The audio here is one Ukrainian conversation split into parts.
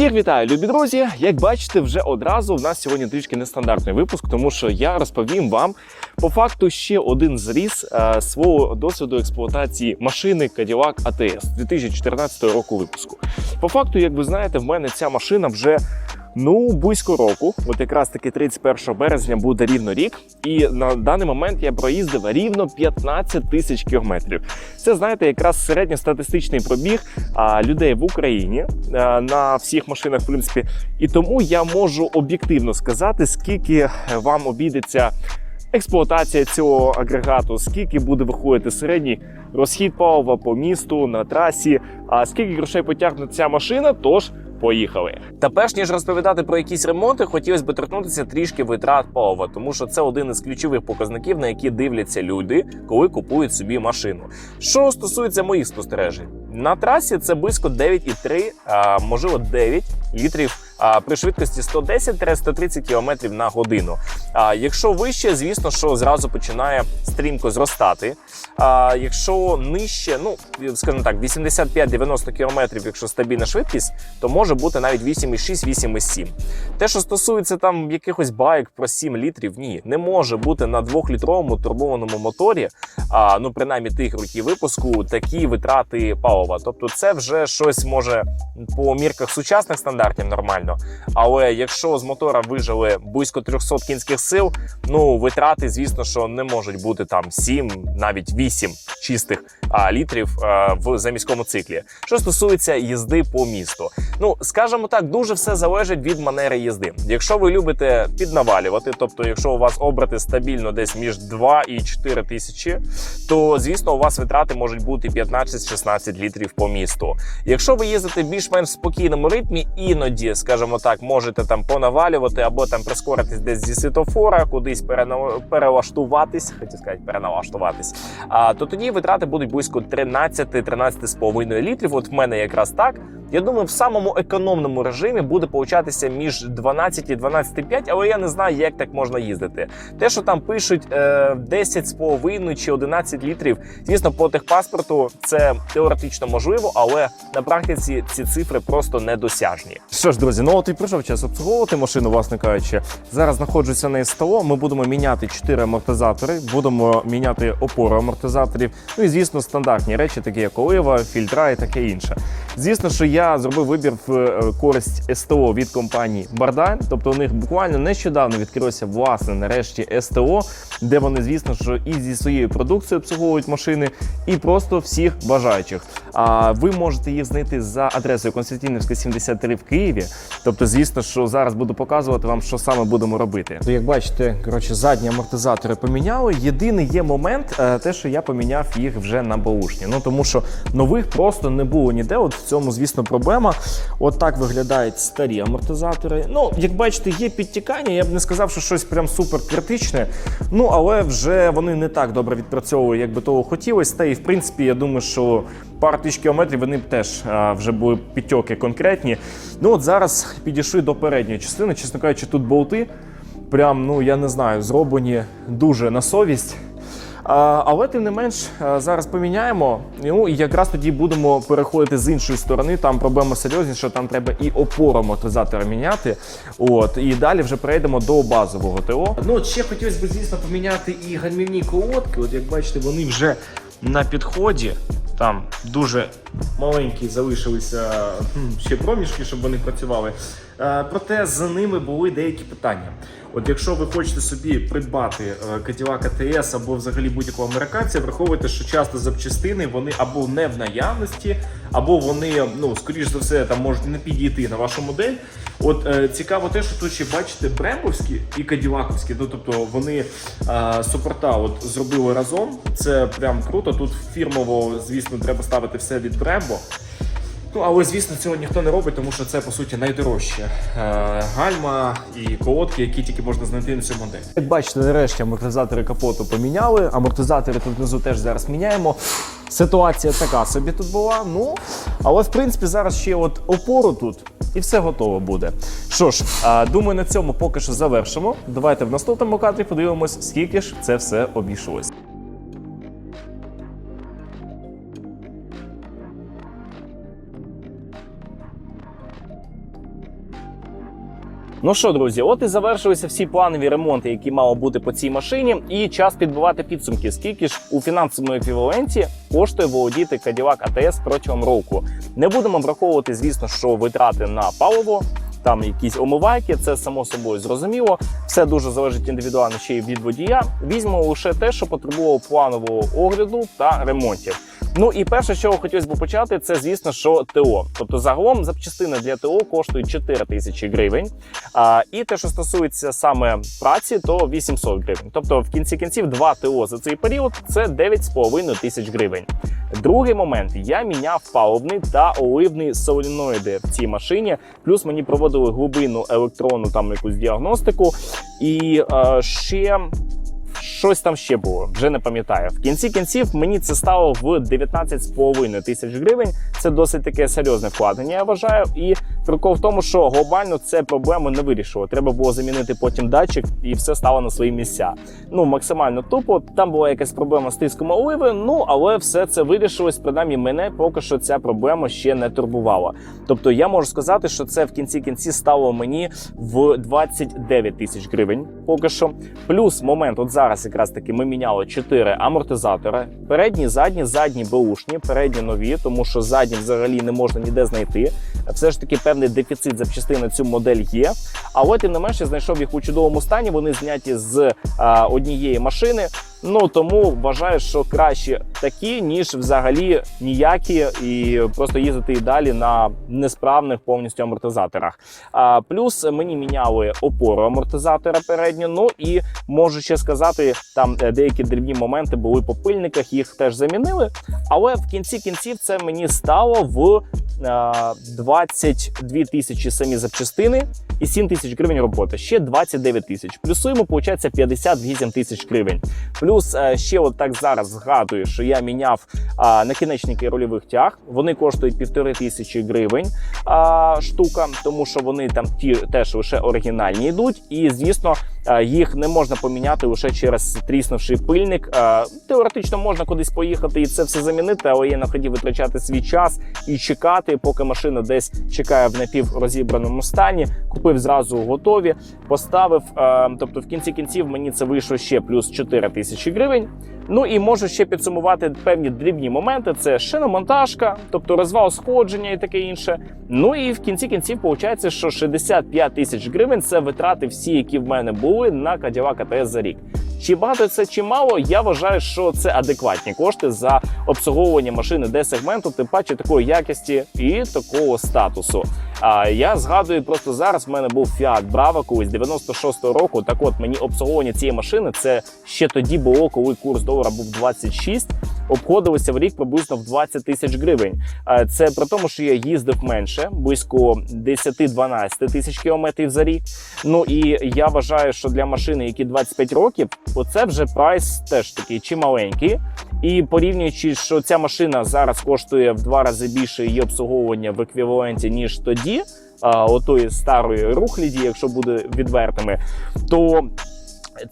Всіх вітаю, любі друзі! Як бачите, вже одразу в нас сьогодні трішки нестандартний випуск, тому що я розповім вам по факту ще один зріз е, свого досвіду експлуатації машини Cadillac ATS 2014 року випуску. По факту, як ви знаєте, в мене ця машина вже ну близько року. От якраз таки 31 березня буде рівно рік, і на даний момент я проїздив рівно 15 тисяч кілометрів. Це знаєте, якраз середньостатистичний пробіг а, людей в Україні а, на всіх машинах, в принципі. І тому я можу об'єктивно сказати, скільки вам обійдеться. Експлуатація цього агрегату, скільки буде виходити середній розхід палива по місту на трасі, а скільки грошей потягне ця машина, тож Поїхали. Та перш ніж розповідати про якісь ремонти, хотілося б торкнутися трішки витрат палива, тому що це один із ключових показників, на які дивляться люди, коли купують собі машину. Що стосується моїх спостережень, на трасі це близько 9,3, а можливо 9 літрів при швидкості 110-130 км на годину. Якщо вище, звісно, що зразу починає стрімко зростати. А якщо нижче, ну скажімо так, 85-90 км, якщо стабільна швидкість, то може бути навіть 8,6-8,7. Те, що стосується там якихось байк про 7 літрів, ні, не може бути на 2-літровому турбованому моторі, ну принаймні тих років випуску, такі витрати палива. Тобто, це вже щось може по мірках сучасних стандартів нормально. Але якщо з мотора вижили близько 300 кінських сил, ну витрати, звісно, що не можуть бути там 7, навіть 8 чистих а, літрів а, в заміському циклі. Що стосується їзди по місту, ну скажімо так, дуже все залежить від манери їзди. Якщо ви любите піднавалювати, тобто, якщо у вас обрати стабільно десь між 2 і 4 тисячі, то звісно у вас витрати можуть бути 15-16 літрів по місту. Якщо ви їздите більш-менш спокійному ритмі, іноді, скажімо так, можете там понавалювати або там прискоритись десь зі світофора, кудись перелаштуватись, хотів сказати, переналаштуватись. А то тоді витрати будуть близько 13-13,5 літрів. От в мене якраз так. Я думаю, в самому економному режимі буде получатися між 12 і 12,5, але я не знаю, як так можна їздити. Те, що там пишуть е, 10,5 чи 11 літрів, звісно, по техпаспорту це теоретично можливо, але на практиці ці цифри просто недосяжні. Що ж, друзі, ну от і прийшов час обслуговувати машину, власне кажучи. Зараз знаходжуся на СТО. Ми будемо міняти 4 амортизатори, будемо міняти опору амортизаторів. Ну і звісно, стандартні речі, такі як олива, фільтра і таке інше. Звісно, що я зробив вибір в е, користь СТО від компанії Барда, Тобто у них буквально нещодавно відкрилося власне нарешті СТО, де вони, звісно, що і зі своєю продукцією обслуговують машини, і просто всіх бажаючих. А ви можете їх знайти за адресою Константинівська 73 в Києві. Тобто, звісно, що зараз буду показувати вам, що саме будемо робити. Як бачите, коротше, задні амортизатори поміняли. Єдиний є момент, е, те, що я поміняв їх вже на баушні. Ну тому що нових просто не було ніде. От в цьому, звісно, проблема. От так виглядають старі амортизатори. Ну, як бачите, є підтікання. Я б не сказав, що щось прям супер критичне. Ну але вже вони не так добре відпрацьовували, як би того хотілося. Та і в принципі, я думаю, що пару тисяч кілометрів вони б теж а, вже були підтьоки конкретні. Ну от зараз підійшли до передньої частини. Чесно кажучи, тут болти. Прям, ну я не знаю, зроблені дуже на совість. Але тим не менш, зараз поміняємо. Ну і якраз тоді будемо переходити з іншої сторони. Там проблема серйозніша, там треба і опору амортизатора міняти. От і далі вже перейдемо до базового ТО. Ну ще хотілося б, звісно, поміняти і гальмівні колодки. От як бачите, вони вже на підході. Там дуже маленькі залишилися ще проміжки, щоб вони працювали. Е, Проте за ними були деякі питання. От якщо ви хочете собі придбати е, Cadillac ATS або взагалі будь-якого американця, враховуйте, що часто запчастини вони або не в наявності, або вони, ну скоріш за все, там можуть не підійти на вашу модель. От е, цікаво те, що тут ще бачите брембовські і каділаковські, ну тобто вони е, супорта от зробили разом. Це прям круто. Тут фірмово, звісно, треба ставити все від Brembo. Ну, але звісно, цього ніхто не робить, тому що це по суті найдорожче е, гальма і колодки, які тільки можна знайти на цю модель. Як бачите, нарешті амортизатори капоту поміняли. Амортизатори тут внизу теж зараз міняємо. Ситуація така собі тут була. Ну але в принципі зараз ще от опору тут. І все готово буде. Що ж, а, думаю, на цьому поки що завершимо. Давайте в наступному кадрі подивимось, скільки ж це все обійшлось. Ну що, друзі, от і завершилися всі планові ремонти, які мало бути по цій машині, і час підбивати підсумки. Скільки ж у фінансовому еквіваленті коштує володіти Cadillac ATS протягом року? Не будемо враховувати, звісно, що витрати на паливо. Там якісь омивайки, це само собою зрозуміло. Все дуже залежить індивідуально ще й від водія. Візьмемо лише те, що потребувало планового огляду та ремонтів. Ну і перше, що хотілося б почати, це звісно, що ТО. Тобто загалом запчастини для ТО коштують 4 тисячі гривень. А, і те, що стосується саме праці, то 800 гривень. Тобто, в кінці кінців, два ТО за цей період це 9,5 тисяч гривень. Другий момент я міняв паливний та оливний соліноїди в цій машині. Плюс мені проводили глибинну електронну там якусь діагностику. І е, ще щось там ще було, вже не пам'ятаю. В кінці кінців мені це стало в 19,5 тисяч гривень. Це досить таке серйозне вкладення, я вважаю. І прикол в тому, що глобально це проблему не вирішило. Треба було замінити потім датчик, і все стало на свої місця. Ну максимально тупо. Там була якась проблема з тиском оливи. Ну але все це вирішилось. Принаймні мене поки що ця проблема ще не турбувала. Тобто я можу сказати, що це в кінці кінці стало мені в 29 тисяч гривень. Поки що. Плюс момент, от зараз якраз таки ми міняли 4 амортизатори. Передні, задні, задні беушні, передні нові, тому що задні взагалі не можна ніде знайти. Все ж таки певний дефіцит запчастин на цю модель є. Але тим не менше знайшов їх у чудовому стані. Вони зняті з а, однієї машини. Ну тому вважаю, що краще такі, ніж взагалі ніякі, і просто їздити і далі на несправних повністю амортизаторах. А плюс мені міняли опору амортизатора передню. Ну і можу ще сказати, там е, деякі дрібні моменти були по пильниках, їх теж замінили. Але в кінці кінців це мені стало в е, 22 тисячі самі запчастини і 7 тисяч гривень роботи. Ще 29 тисяч. Плюсуємо, виходить 58 тисяч гривень. Плюс е, ще от так зараз згадую, що я міняв накінечники рольових тяг. Вони коштують півтори тисячі гривень штука, тому що вони там ті теж лише оригінальні йдуть. І звісно, їх не можна поміняти лише через тріснувший пильник. Теоретично можна кудись поїхати і це все замінити, але є на ході витрачати свій час і чекати, поки машина десь чекає в напіврозібраному стані. Купив зразу готові, поставив. Тобто, в кінці кінців мені це вийшло ще плюс 4 тисячі гривень. Ну і можу ще підсумувати певні дрібні моменти: це шиномонтажка, тобто розвал сходження і таке інше. Ну і в кінці кінців виходить, що 65 тисяч гривень це витрати всі, які в мене були на Cadillac ATS за рік. Чи багато це чи мало? Я вважаю, що це адекватні кошти за обслуговування машини D-сегменту, тим паче такої якості і такого статусу. А я згадую, просто зараз в мене був Fiat Brava колись 96-го року. Так от мені обслуговування цієї машини це ще тоді було, коли курс долара був 26, обходилося в рік приблизно в 20 тисяч гривень. А Це при тому, що я їздив менше, близько 10-12 тисяч кілометрів за рік. Ну і я вважаю, що для машини, які 25 років, оце вже прайс теж такий чималенький. І порівнюючи, що ця машина зараз коштує в два рази більше її обслуговування в еквіваленті, ніж тоді, отої старої рухліді, якщо буде відвертими, то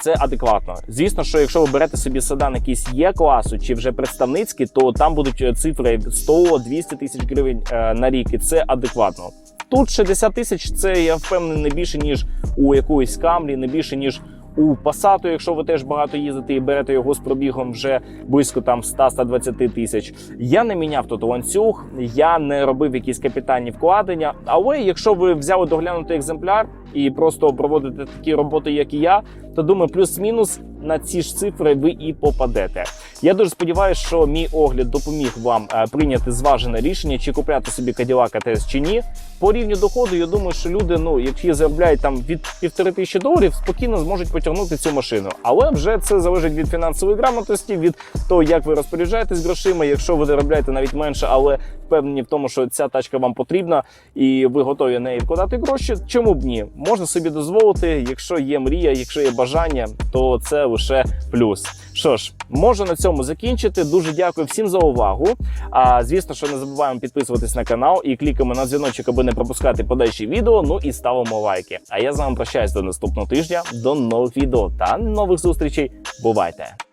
це адекватно. Звісно, що якщо ви берете собі седан якийсь є класу чи вже представницький, то там будуть е, цифри 100-200 тисяч гривень е, на рік, і це адекватно. Тут 60 тисяч це я впевнений не більше ніж у якоїсь камрі, не більше ніж у Passat, якщо ви теж багато їздите і берете його з пробігом вже близько там 100-120 тисяч. Я не міняв тут ланцюг, я не робив якісь капітальні вкладення. Але якщо ви взяли доглянутий екземпляр і просто проводите такі роботи, як і я, то думаю, плюс-мінус на ці ж цифри ви і попадете. Я дуже сподіваюся, що мій огляд допоміг вам е, прийняти зважене рішення, чи купляти собі Cadillac ATS чи ні. По рівню доходу, я думаю, що люди, ну які заробляють там від півтори тисячі доларів, спокійно зможуть потягнути цю машину. Але вже це залежить від фінансової грамотності, від того, як ви розпоряджаєтесь грошима. Якщо ви заробляєте навіть менше, але впевнені в тому, що ця тачка вам потрібна, і ви готові неї вкладати гроші. Чому б ні? Можна собі дозволити, якщо є мрія, якщо є бажання, то це лише плюс. Що ж, можу на цьому закінчити. Дуже дякую всім за увагу. А звісно, що не забуваємо підписуватись на канал і клікаємо на дзвіночок, аби не пропускати подальші відео. Ну і ставимо лайки. А я з вами прощаюсь до наступного тижня, до нових відео та нових зустрічей. Бувайте!